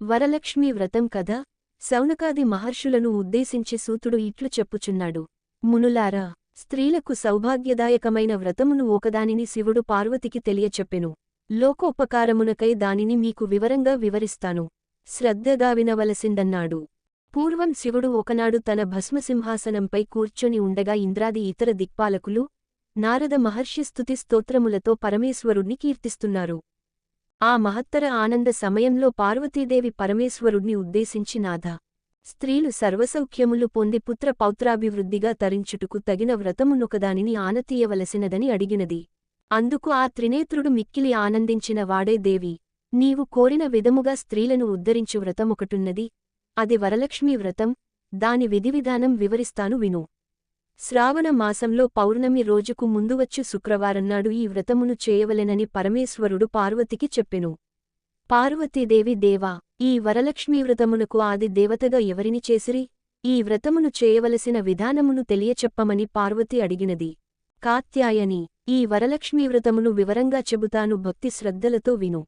వరలక్ష్మీ వ్రతం కథ శౌనకాది మహర్షులను ఉద్దేశించి సూతుడు ఇట్లు చెప్పుచున్నాడు. మునులారా స్త్రీలకు సౌభాగ్యదాయకమైన వ్రతమును ఒకదానిని శివుడు పార్వతికి తెలియచెప్పెను. లోకోపకారమునకై దానిని మీకు వివరంగా వివరిస్తాను. శ్రద్ధగా వినవలసిందన్నాడు. పూర్వం శివుడు ఒకనాడు తన భస్మసింహాసనంపై కూర్చొని ఉండగా ఇంద్రాది ఇతర దిక్పాలకులు నారద మహర్షి స్తుతి స్తోత్రములతో పరమేశ్వరుణ్ణి కీర్తిస్తున్నారు. ఆ మహత్తర ఆనంద సమయంలో పార్వతీదేవి పరమేశ్వరుణ్ణి ఉద్దేశించి నాథ. స్త్రీలు సర్వసౌఖ్యములు పొంది పుత్ర పౌత్రాభివృద్ధిగా తరించుటకు తగిన వ్రతమునొకదానిని ఆనతీయవలసినదని అడిగినది. అందుకు ఆ త్రినేత్రుడు మిక్కిలి ఆనందించిన వాడే దేవి నీవు కోరిన విధముగా స్త్రీలను ఉద్ధరించు వ్రతమొకటున్నది. అది వరలక్ష్మీ వ్రతం దాని విధివిధానం వివరిస్తాను విను. శ్రావణ మాసంలో పౌర్ణమి రోజుకు ముందువచ్చు శుక్రవారన్నాడు ఈ వ్రతమును చేయవలెనని పరమేశ్వరుడు పార్వతికి చెప్పెను. పార్వతీదేవి దేవా ఈ వరలక్ష్మీ వ్రతమునకు ఆది దేవతగా ఎవరిని చేసిరి? ఈ వ్రతమును చేయవలసిన విధానమును తెలియచెప్పమని పార్వతి అడిగినది. కాత్యాయని ఈ వరలక్ష్మీ వ్రతమును వివరంగా చెబుతాను భక్తి శ్రద్ధలతో విను.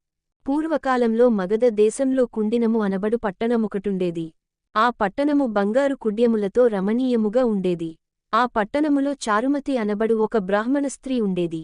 పూర్వకాలంలో మగధ దేశంలో కుండినము అనబడు పట్టణమొకటుండేది. ఆ పట్టణము బంగారు కుడ్యములతో రమణీయముగా ఉండేది. ఆ పట్టణములో చారుమతి అనబడు ఒక బ్రాహ్మణ స్త్రీ ఉండేది.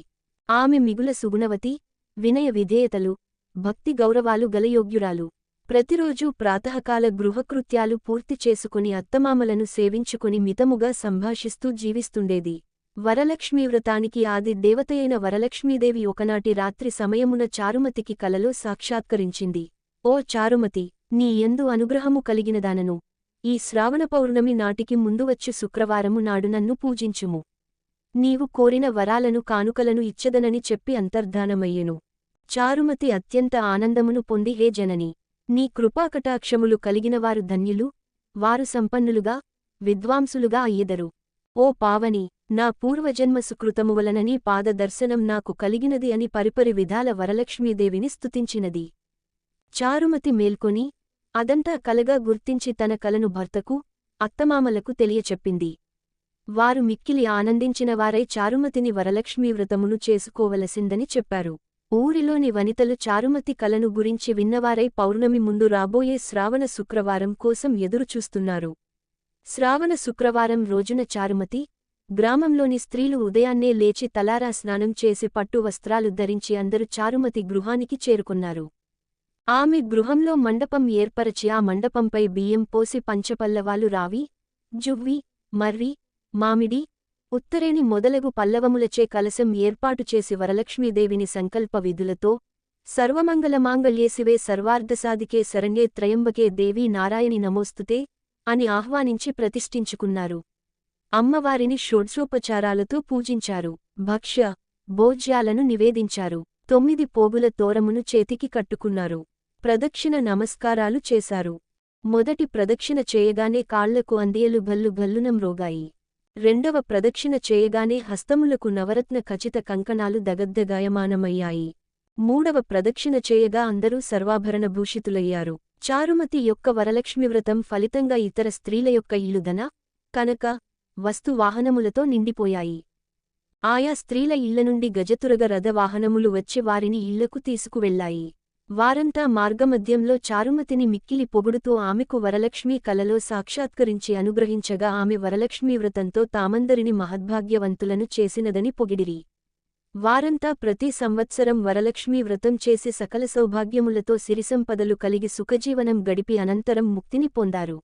ఆమె మిగుల సుగుణవతి వినయ విధేయతలు భక్తి గౌరవాలు గలయోగ్యురాలు. ప్రతిరోజూ ప్రాతకాల గృహకృత్యాలు పూర్తి చేసుకుని అత్తమామలను సేవించుకుని మితముగా సంభాషిస్తూ జీవిస్తుండేది. వరలక్ష్మీ వ్రతానికి ఆది దేవతయైన వరలక్ష్మీదేవి ఒకనాటి రాత్రి సమయమున చారుమతికి కలలో సాక్షాత్కరించింది. ఓ చారుమతి నీ ఎందు అనుగ్రహము కలిగినదానను ఈ శ్రావణ పౌర్ణమి నాటికి ముందువచ్చు శుక్రవారము నాడు నన్ను పూజించుము. నీవు కోరిన వరాలను కానుకలను ఇచ్చదనని చెప్పి అంతర్ధానమయ్యెను. చారుమతి అత్యంత ఆనందమును పొంది హే జనని నీ కృపాకటాక్షములు కలిగినవారు ధన్యులు వారు సంపన్నులుగా విద్వాంసులుగా అయ్యెదరు. ఓ పావని నా పూర్వజన్మ సుకృతము పాదదర్శనం నాకు కలిగినది అని పరిపరి విధాల వరలక్ష్మీదేవిని స్తుతించినది. చారుమతి మేల్కొని అదంతా కలగా గుర్తించి తన కలను భర్తకు అత్తమామలకు తెలియచెప్పింది. వారు మిక్కిలి ఆనందించిన వారై చారుమతిని వరలక్ష్మీ వ్రతమును చేసుకోవలసిందని చెప్పారు. ఊరిలోని వనితలు చారుమతి కలను గురించి విన్నవారై పౌర్ణమి ముందు రాబోయే శ్రావణ శుక్రవారం కోసం ఎదురుచూస్తున్నారు. శ్రావణ శుక్రవారం రోజున చారుమతి గ్రామంలోని స్త్రీలు ఉదయాన్నే లేచి తలారా స్నానం చేసి పట్టు వస్త్రాలు ధరించి అందరూ చారుమతి గృహానికి చేరుకున్నారు. ఆమె గృహంలో మండపం ఏర్పరచి ఆ మండపంపై బియ్యం పోసి పంచపల్లవాలు రావి జువ్వి మర్రి మామిడి ఉత్తరేణి మొదలగు పల్లవములచే కలశం ఏర్పాటు చేసి వరలక్ష్మీదేవిని సంకల్ప విధులతో సర్వమంగళమాంగళ్యేశివే సర్వార్ధసాధికే శరణ్యే త్రయంబకే దేవీ నారాయణి నమోస్తుతే అని ఆహ్వానించి ప్రతిష్ఠించుకున్నారు. అమ్మవారిని షోడ్సోపచారాలతో పూజించారు. భక్ష్య భోజ్యాలను నివేదించారు. తొమ్మిది పోగుల తోరమును చేతికి కట్టుకున్నారు. ప్రదక్షిణ నమస్కారాలు చేశారు. మొదటి ప్రదక్షిణ చేయగానే కాళ్ళకు అందియలు భల్లు భల్లునం రోగాయి. రెండవ ప్రదక్షిణ చేయగానే హస్తములకు నవరత్న ఖచిత కంకణాలు దగద్దగాయమానమయ్యాయి మూడవ ప్రదక్షిణ చేయగా అందరూ సర్వాభరణ భూషితులయ్యారు. చారుమతి యొక్క వరలక్ష్మివ్రతం ఫలితంగా ఇతర స్త్రీల యొక్క ఇల్లుదన కనక వస్తు వాహనములతో నిండిపోయాయి. ఆయా స్త్రీల ఇళ్ళ నుండి గజతురగ రథవాహనములు వచ్చి వారిని ఇళ్ళకు తీసుకువెళ్ళాయి వారంతా మార్గమధ్యంలో చారుమతిని మిక్కిలి పొగుడుతూ ఆమెకు వరలక్ష్మీ కలలో సాక్షాత్కరించి అనుగ్రహించగా ఆమె వరలక్ష్మీ వ్రతంతో తామందరిని మహద్భాగ్యవంతులను చేసినదని పొగిడిరి. వారంతా ప్రతి సంవత్సరం వరలక్ష్మీ వ్రతం చేసి సకల సౌభాగ్యములతో సిరిసంపదలు కలిగి సుఖజీవనం గడిపి అనంతరం ముక్తిని పొందారు.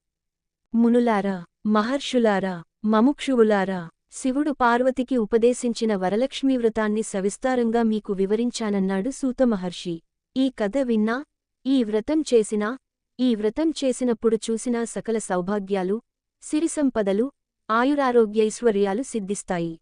మునులారా మహర్షులారా మముక్షువులారా శివుడు పార్వతికి ఉపదేశించిన వరలక్ష్మీ వ్రతాన్ని సవిస్తారంగా మీకు వివరించానన్నాడు సూతమహర్షి. ఈ కథ విన్నా ఈ వ్రతం చేసినా ఈ వ్రతం చేసినప్పుడు చూసినా సకల సౌభాగ్యాలు సిరిసంపదలు ఆయురారోగ్యైశ్వర్యాలు సిద్ధిస్తాయి.